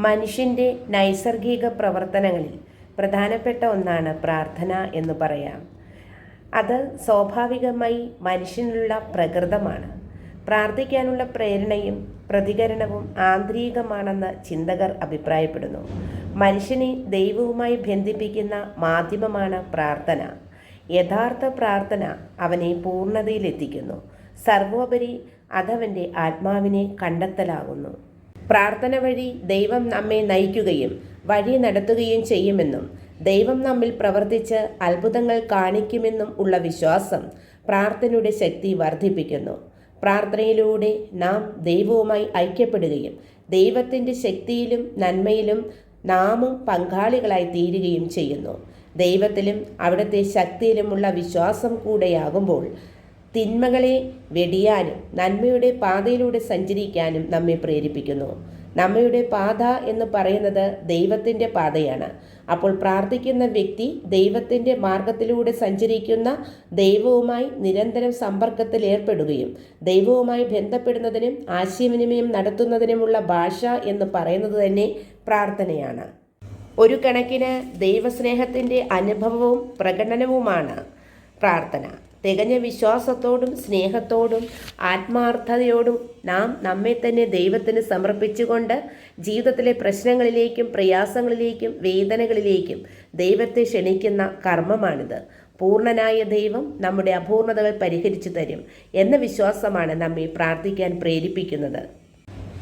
മനുഷ്യന്റെ നൈസർഗിക പ്രവർത്തനങ്ങളിൽ പ്രധാനപ്പെട്ട ഒന്നാണ് പ്രാർത്ഥന എന്ന് പറയാം. അത് സ്വാഭാവികമായി മനുഷ്യനുള്ള പ്രകൃതമാണ്. പ്രാർത്ഥിക്കാനുള്ള പ്രേരണയും പ്രതികരണവും ആന്തരികമാണെന്ന് ചിന്തകർ അഭിപ്രായപ്പെടുന്നു. മനുഷ്യനെ ദൈവവുമായി ബന്ധിപ്പിക്കുന്ന മാധ്യമമാണ് പ്രാർത്ഥന. യഥാർത്ഥ പ്രാർത്ഥന അവനെ പൂർണതയിലെത്തിക്കുന്നു. സർവോപരി അതവന്റെ ആത്മാവിനെ കണ്ടെത്തലാകുന്നു. പ്രാർത്ഥന വഴി ദൈവം നമ്മെ നയിക്കുകയും വഴി നടത്തുകയും ചെയ്യുമെന്നും ദൈവം നമ്മിൽ പ്രവർത്തിച്ച് അത്ഭുതങ്ങൾ കാണിക്കുമെന്നും ഉള്ള വിശ്വാസം പ്രാർത്ഥനയുടെ ശക്തി വർദ്ധിപ്പിക്കുന്നു. പ്രാർത്ഥനയിലൂടെ നാം ദൈവവുമായി ഐക്യപ്പെടുകയും ദൈവത്തിന്റെ ശക്തിയിലും നന്മയിലും നാമും പങ്കാളികളായി തീരുകയും ചെയ്യുന്നു. ദൈവത്തിലും അവിടുത്തെ ശക്തിയിലുമുള്ള വിശ്വാസം കൂടെയാകുമ്പോൾ തിന്മകളെ വെടിയാനും നന്മയുടെ പാതയിലൂടെ സഞ്ചരിക്കാനും നമ്മെ പ്രേരിപ്പിക്കുന്നു. നമ്മയുടെ പാത എന്ന് പറയുന്നത് ദൈവത്തിന്റെ പാതയാണ്. അപ്പോൾ പ്രാർത്ഥിക്കുന്ന വ്യക്തി ദൈവത്തിന്റെ മാർഗത്തിലൂടെ സഞ്ചരിക്കുന്ന ദൈവവുമായി നിരന്തരം സമ്പർക്കത്തിൽ ഏർപ്പെടുകയും ദൈവവുമായി ബന്ധപ്പെടുന്നതിനും ആശയവിനിമയം നടത്തുന്നതിനുമുള്ള ഭാഷ എന്ന് പറയുന്നത് തന്നെ പ്രാർത്ഥനയാണ്. ഒരു കണക്കിന് ദൈവസ്നേഹത്തിന്റെ അനുഭവവും പ്രകടനവുമാണ് പ്രാർത്ഥന. തികഞ്ഞ വിശ്വാസത്തോടും സ്നേഹത്തോടും ആത്മാർത്ഥതയോടും നാം നമ്മെ തന്നെ ദൈവത്തിന് സമർപ്പിച്ചുകൊണ്ട് ജീവിതത്തിലെ പ്രശ്നങ്ങളിലേക്കും പ്രയാസങ്ങളിലേക്കും വേദനകളിലേക്കും ദൈവത്തെ ക്ഷണിക്കുന്ന കർമ്മമാണിത്. പൂർണനായ ദൈവം നമ്മുടെ അപൂർണതകൾ പരിഹരിച്ചു തരും എന്ന വിശ്വാസമാണ് നമ്മെ പ്രാർത്ഥിക്കാൻ പ്രേരിപ്പിക്കുന്നത്.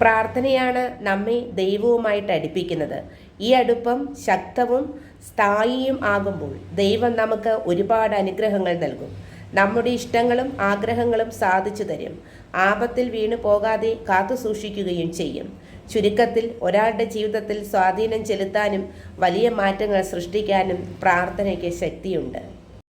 പ്രാർത്ഥനയാണ് നമ്മെ ദൈവവുമായിട്ട് അടുപ്പിക്കുന്നത്. ഈ അടുപ്പം ശക്തവും സ്ഥായിയും ആകുമ്പോൾ ദൈവം നമുക്ക് ഒരുപാട് അനുഗ്രഹങ്ങൾ നൽകും. നമ്മുടെ ഇഷ്ടങ്ങളും ആഗ്രഹങ്ങളും സാധിച്ചു തരും. ആപത്തിൽ വീണു പോകാതെ കാത്തു സൂക്ഷിക്കുകയും ചെയ്യും. ചുരുക്കത്തിൽ ഒരാളുടെ ജീവിതത്തിൽ സ്വാധീനം ചെലുത്താനും വലിയ മാറ്റങ്ങൾ സൃഷ്ടിക്കാനും പ്രാർത്ഥനയ്ക്ക് ശക്തിയുണ്ട്.